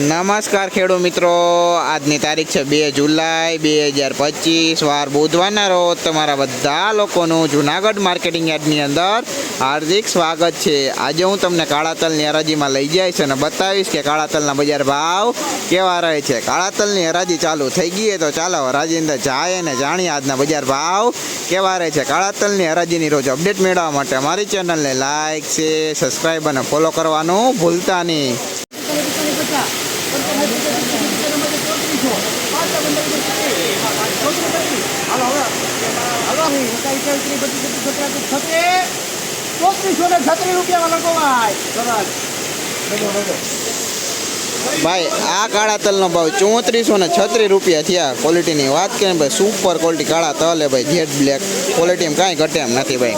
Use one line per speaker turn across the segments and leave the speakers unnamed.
નમસ્કાર ખેડૂ મિત્રો, આજની તારીખ છે બે જુલાઈ બે હજાર પચીસ, વાર બુધવારના રોજ તમારા બધા લોકોનું જુનાગઢ માર્કેટિંગ યાર્ડની અંદર હાર્દિક સ્વાગત છે. આજે હું તમને કાળા તલની હરાજીમાં લઈ જઈશ અને બતાવીશ કે કાળા તલના બજાર ભાવ કેવા રહે છે. કાળા તલની હરાજી ચાલુ થઈ ગઈ તો ચાલો હરાજી અંદર જાય અને જાણીએ આજના બજાર ભાવ કેવા રહે છે. કાળા તલની હરાજીની રોજ અપડેટ મેળવવા માટે અમારી ચેનલને લાઇક શેર સબસ્ક્રાઈબ અને ફોલો કરવાનું ભૂલતા નહીં.
ચોત્રીસો ને છત્રીસ રૂપિયામાં લખો ભાઈ
ભાઈ આ કાળા તલનો ભાવ ચોત્રીસો ને છત્રીસ રૂપિયા થયા ક્વોલિટીની વાત કરીએ ભાઈ સુપર ક્વોલિટી કાળા તલ હે ભાઈ જેટ બ્લેક એમ કાંઈ ઘટે એમ નથી ભાઈ.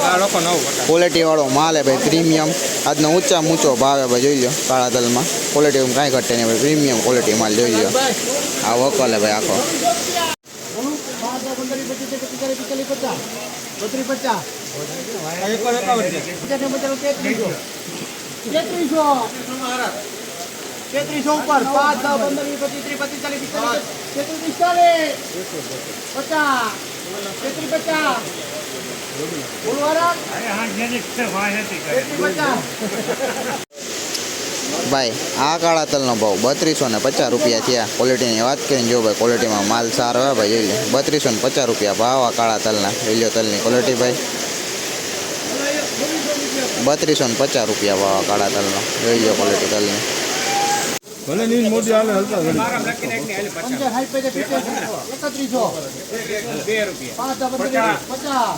ક્વોલિટી વાળો માલ હે ભાઈ પ્રીમિયમ આજનો ઊંચા ઊંચો ભાવ હે ભાઈ જોઈ લો કાળા તલમાં. ક્વોલિટીમાં કાંઈ ઘટે નહીં ભાઈ પ્રીમિયમ ક્વોલિટી માલ જોઈ લો આ વકલ હે ભાઈ આખો.
પચીસ તેત્રીસો ઉપર પાંચ દસ પંદર વીસ પચીસ ત્રીસ પચીસ ચાલીસ પિસ્તાલીસ તેત્રીસ પિસ્તાલીસ પચાસ તેત્રીસ પચાસ.
ભાઈ આ કાળા તલનો ભાવ બત્રીસો ને પચાસ રૂપિયા થયા. ક્વોલિટીની વાત કરીને જો ભાઈ ક્વોલિટીમાં માલ સારો હોય ભાઈ જોઈ લે. બત્રીસો ને પચાસ રૂપિયા ભાવ આ કાળા તલના. જોઈ તલની ક્વોલિટી ભાઈ. બત્રીસો ને પચાસ રૂપિયા ભાવ આ કાળા તલનો. જોઈ લો ક્વોલિટી તલની.
ભલે નીંદ મોટી હાલે હલતા ઘડી
પંચાસ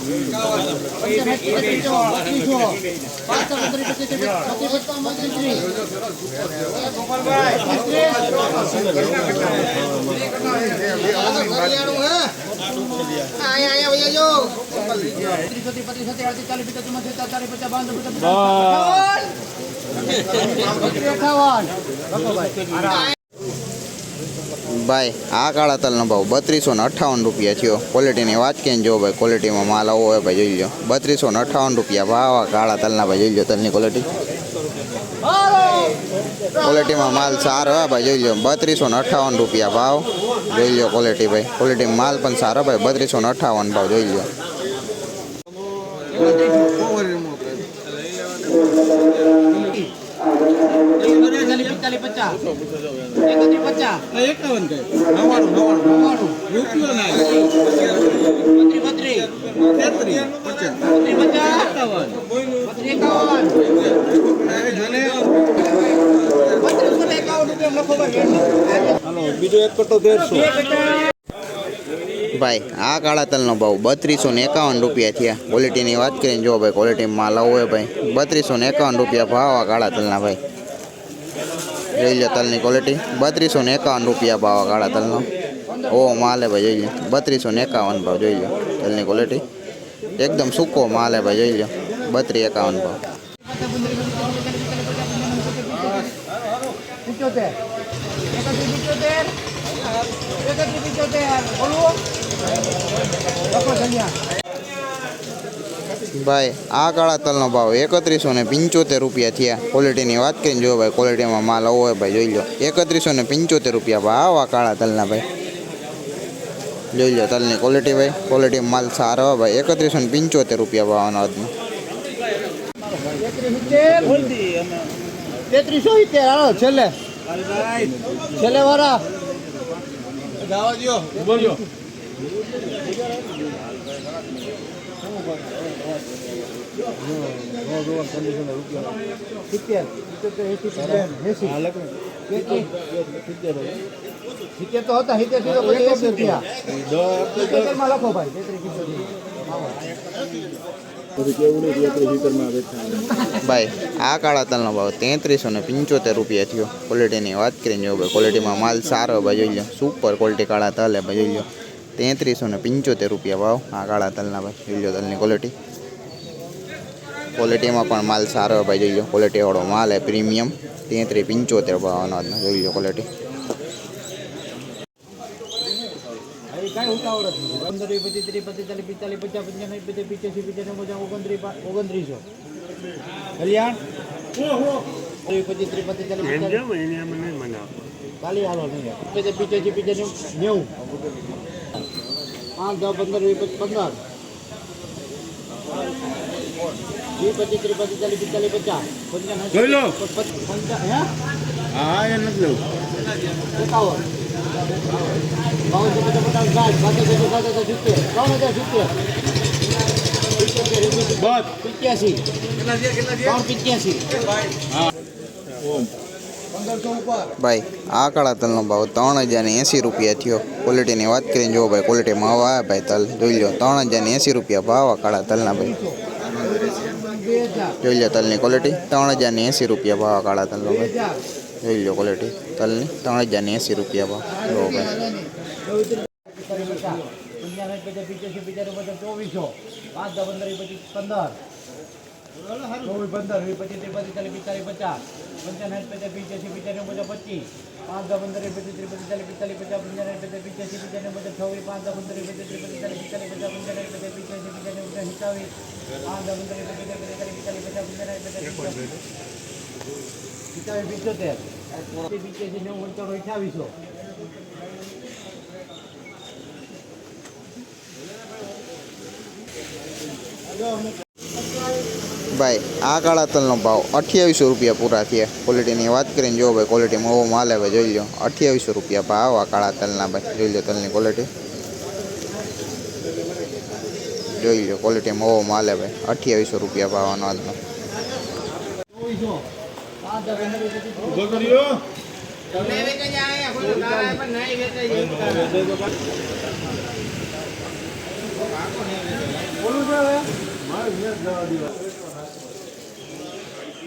ભાઈ, આ કાળા તલનો ભાવ બત્રીસો ને અઠ્ઠાવન રૂપિયા થયો. ક્વોલિટીની વાત કે જો ભાઈ ક્વોલિટીમાં માલ આવો હોય ભાઈ, જોઈ લો બત્રીસો ને અઠ્ઠાવન રૂપિયા ભાવ આ કાળા તલના ભાઈ, જોઈ લો તલની ક્વોલિટી ક્વોલિટીમાં માલ સારો હોય ભાઈ, જોઈ લો બત્રીસો ને અઠ્ઠાવન રૂપિયા ભાવ. જોઈ લો ક્વોલિટી ભાઈ. ક્વોલિટીમાં માલ પણ સારો ભાઈ, બત્રીસો ને અઠ્ઠાવન ભાવ, જોઈ લો
એકત્રીસ
એકાવન કઈ. નવાણું નવાણું
નવ્વાણું.
રૂપિયો ના
બત્રીસ બત્રીસ
તેત્રીસ પચાસ. એકાવન
એકાવન બત્રીસો ને એકાવન રૂપિયા લખો ભાઈ
બીજો એક કટ્ટો તેરસો
ભાઈ આ કાળા તલનો ભાવ બત્રીસો ને એકાવન રૂપિયા થયા. ક્વોલિટીની વાત કરીને જો ભાઈ ક્વોલિટીમાં માલ આવો હોય ભાઈ. બત્રીસો ને એકાવન રૂપિયા ભાવ આ કાળા તલના ભાઈ. જોઈ લો તલની ક્વોલિટી બત્રીસો ને એકાવન રૂપિયા ભાવ આ કાળા તલનો ઓ માલ હે ભાઈ જોઈ લો બત્રીસો ને એકાવન ભાવ જોઈ લો તલની ક્વોલિટી એકદમ સૂકો માલ હે ભાઈ જોઈ લો બત્રીસ એકાવન ભાવ
પિચોતેર એકત્રીસ પિચોતેર એકત્રીસ પિચોતેર બોલું લખો ધન્યા
ભાઈ આ કાળા તલનો ભાવ એકત્રીસો ને પંચોતેર રૂપિયા થયા. ક્વોલિટીની વાત કરીને જો ભાઈ ક્વોલિટીમાં માલ આવો હોય ભાઈ જોઈ લો. એકત્રીસો ને પંચોતેર રૂપિયા ભાવ આ કાળા તલના ભાઈ. જોઈ લો તલની ક્વોલિટી ભાઈ ક્વોલિટી માલ સારો હોય ભાઈ. એકત્રીસો ને પંચોતેર રૂપિયા ભાવનો આજનો.
તેત્રીસ સિત્તેર હાલો છેલ્લે. છેલ્લે વાળા. ભાઈ,
આ કાળા તલનો ભાવ તેત્રીસો ને પંચોતેર રૂપિયા થયો. ક્વોલિટીની વાત કરીને જો ક્વોલિટીમાં માલ સારો ભાઈ, જોઈ લો સુપર ક્વોલિટી કાળા તલ હે ભાઈ, જોઈ લો તેત્રીસો ને પંચોતેર રૂપિયા ભાવ. આ કાળા તલના ભાઈ જોઈ લો તલની ક્વોલિટી ક્વોલિટીમાં પણ માલ સારો હોય ભાઈ જોઈ લો ક્વોલિટીવાળો માલ હે પ્રીમિયમ તેત્રીસ પંચોતેર ભાવનો જોઈ લો ક્વોલિટી
ઓગણત્રીસ કલ્યાણ? પચીસ ત્રીસ પચીસ ચાલીસ હાલો નહીં. પીછે પીછે પીછે નેવું. પાંચ દસ પંદર વીસ પંદર. વીસ પચીસ ત્રીસ પચીસ ચાલીસ પિસ્તાલીસ પચાસ.
જોઈ લો.
હે?
હા એ નથી લેવું
એકાવન. બાવનસો પચાસ પચાસ સાઠ બાકી સાત હજાર સિત્તેર. ત્રણ હજાર સિત્તેર.
બસ.
પિત્યાસી. ત્રણ પિત્યાસી. ઉપર
ભાઈ આ કાળા તલનો ભાવ ત્રણ હજાર ને એંસી રૂપિયા થયો ક્વોલિટીની વાત કરીને જુઓ ભાઈ ક્વોલિટીમાં આવા આવ્યા ભાઈ તલ જોઈ લો ત્રણ હજાર ને એંસી રૂપિયા ભાવ આ કાળા તલના ભાઈ
બે હજાર
જોઈ લો તલની ક્વોલિટી ત્રણ હજાર ને એંસી રૂપિયા ભાવ આ કાળા તલનો
બે
ભાઈ
હજાર
જોઈ લો ક્વોલિટી તલની ત્રણ હજાર ને એંસી રૂપિયા ભાવ જુઓ ભાઈ
ચોવીસો પાંચ દસ પંદર વીસ પચીસ પંદર ચોવીસ પંદર વીસ પચીસ ત્રીસ પચીસ ચાલીસ પિસ્તાલીસ પચાસ પંચાણું પચાસ પંચ્યાસી પચાસ પચીસ પાંચ પંદર પચીસ ત્રીસ પચીસ પિસ્તાલીસ પચાસ પંચાણું પચાસ પંચ્યાસી પંચાણું પચાસ છવ્વીસ પાંચ દસ પંદર પચીસ ત્રીસ પચીસ ચાલીસ પિસ્તાલીસ પચાસ પંચાણું પચાસ પંચ્યાસી પંચાણું પચાસ સિત્તાવીસ પાંચ દસ પંદર પચીસ ત્રીસ પચીસ પિસ્તાલીસ પચાસ પંચાણું પચાસ સિત્તાવીસ પિત્યોતેર પિત્યાસી નેવું પંચાણું અઠ્યાવીસો
ભાઈ આ કાળા તલનો ભાવ અઠ્યાવીસો રૂપિયા પૂરા થયા. ક્વોલિટીની વાત કરીને જો ભાઈ ક્વોલિટીમાં ઓવો માલ આવે જોઈ લો. અઠ્યાવીસો રૂપિયા ભાવ આ કાળા તલના ભાઈ જોઈ લો તલની ક્વોલિટી જોઈ લો ક્વોલિટીમાં ઓવો માલ આવે અઠ્યાવીસો રૂપિયા ભાવ આનો આજનો
ચોવીસો પાંચ દસ પંદર વીસ પચીસ
ઊભો કર્યો
બોલું છે હવે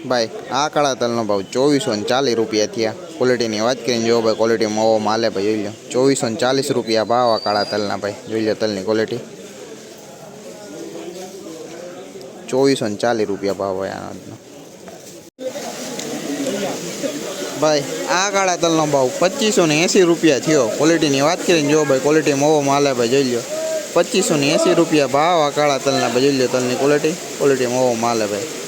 ભાઈ, આ કાળા તલનો ભાવ ચોવીસો ને ચાલીસ રૂપિયા થયા. ક્વોલિટીની વાત કરીને જો ભાઈ ક્વોલિટી મોવો માલે ભાઈ, જોઈ લો. ચોવીસો ને ચાલીસ રૂપિયા ભાવ આ કાળા તલના ભાઈ, જોઈ લો તલની ક્વોલિટી ચોવીસો ને ચાલીસ રૂપિયા ભાવ હોય આનો ભાઈ, આ કાળા તલનો ભાવ પચીસો ને એંસી રૂપિયા થયો. ક્વોલિટીની વાત કરીને જો ભાઈ ક્વોલિટીમાં મોવો માલે ભાઈ, જોઈ લો. પચીસો ને એંસી રૂપિયા ભાવ આ કાળા તલના ભાઈ, જોઈ લો તલની ક્વોલિટી ક્વોલિટી મોવો માલે ભાઈ.